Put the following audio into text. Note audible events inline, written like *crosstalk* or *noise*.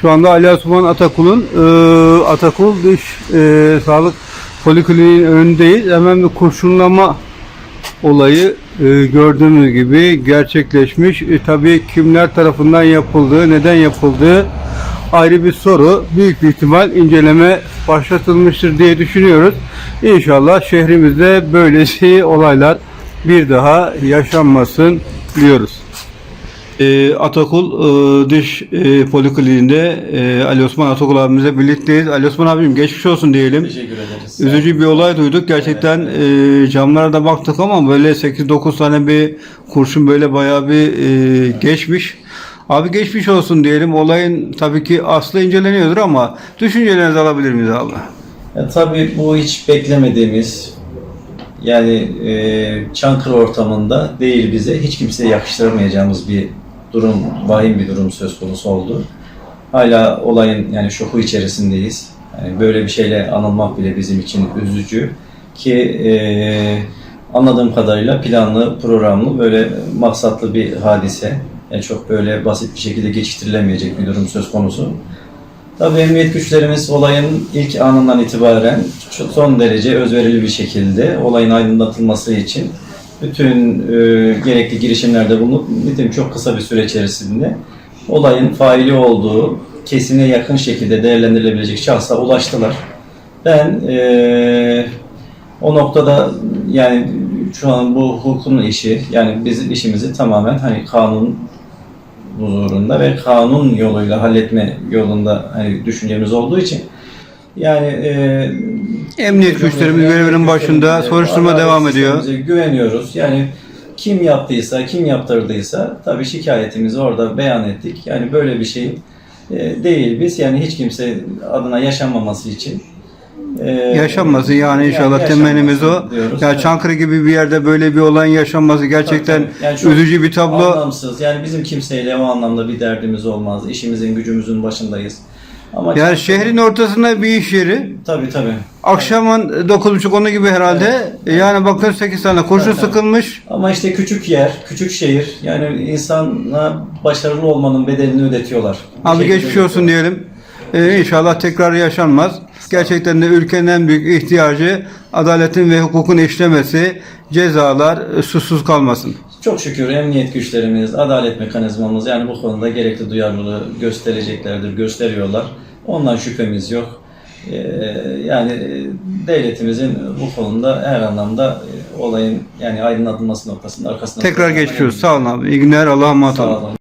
Şu anda Ali Osman Atakul'un e, Atakul Diş e, Sağlık Polikliniğinin önündeyiz. Hemen bir kurşunlama olayı e, gördüğünüz gibi gerçekleşmiş. E, tabii kimler tarafından yapıldığı, neden yapıldığı ayrı bir soru. Büyük bir ihtimal inceleme başlatılmıştır diye düşünüyoruz. İnşallah şehrimizde böylesi *laughs* olaylar bir daha yaşanmasın diyoruz. E, Atakul e, Diş e, Polikliniğinde e, Ali Osman Atakul abimizle birlikteyiz. Ali Osman abim geçmiş olsun diyelim. Teşekkür ederiz. Üzücü bir olay duyduk. Gerçekten e, camlara da baktık ama böyle 8-9 tane bir kurşun böyle bayağı bir e, geçmiş. Abi geçmiş olsun diyelim. Olayın tabii ki aslı inceleniyordur ama düşüncelerinizi alabilir miyiz abi? Ya, tabii bu hiç beklemediğimiz yani e, Çankırı ortamında değil bize hiç kimseye yakıştıramayacağımız bir durum, vahim bir durum söz konusu oldu. Hala olayın yani şoku içerisindeyiz. Yani böyle bir şeyle anılmak bile bizim için üzücü ki e, anladığım kadarıyla planlı, programlı, böyle maksatlı bir hadise. Yani çok böyle basit bir şekilde geçiştirilemeyecek bir durum söz konusu. Tabii emniyet güçlerimiz olayın ilk anından itibaren son derece özverili bir şekilde olayın aydınlatılması için bütün e, gerekli girişimlerde bulunup nitekim çok kısa bir süre içerisinde olayın faili olduğu kesine yakın şekilde değerlendirilebilecek şahsa ulaştılar. Ben e, o noktada yani şu an bu hukukun işi yani biz işimizi tamamen hani kanun huzurunda ve kanun yoluyla halletme yolunda hani düşüncemiz olduğu için yani e, Emniyet güçlerimiz görevinin başında soruşturma devam ediyor. Güveniyoruz. Yani kim yaptıysa, kim yaptırdıysa tabii şikayetimizi orada beyan ettik. Yani böyle bir şey e, değil biz. Yani hiç kimse adına yaşanmaması için e, Yaşanmasın yani inşallah yani temennimiz o. diyoruz. Ya Evet. Çankırı gibi bir yerde böyle bir olayın yaşanması gerçekten Tabii, tabii. Yani üzücü bir tablo. Anlamsız. Yani bizim kimseyle o anlamda bir derdimiz olmaz. İşimizin, gücümüzün başındayız. Ama Yani şehrin ortasında bir iş yeri. Tabii tabii. Akşamın 9.30 onu gibi herhalde. Yani bakın 8 tane kurşun evet. sıkılmış. Ama işte küçük yer, küçük şehir. Yani insana başarılı olmanın bedelini ödetiyorlar. Abi şekilde geçmiş olsun diyelim. Ee, inşallah tekrar yaşanmaz. Gerçekten de ülkenin en büyük ihtiyacı adaletin ve hukukun işlemesi, cezalar e, susuz kalmasın. Çok şükür emniyet güçlerimiz, adalet mekanizmamız yani bu konuda gerekli duyarlılığı göstereceklerdir, gösteriyorlar. Ondan şüphemiz yok. Ee, yani e, devletimizin bu konuda her anlamda e, olayın yani aydınlatılması noktasında arkasında Tekrar geçiyoruz. Sağ olun abi. İyi günler. Allah'a emanet olun.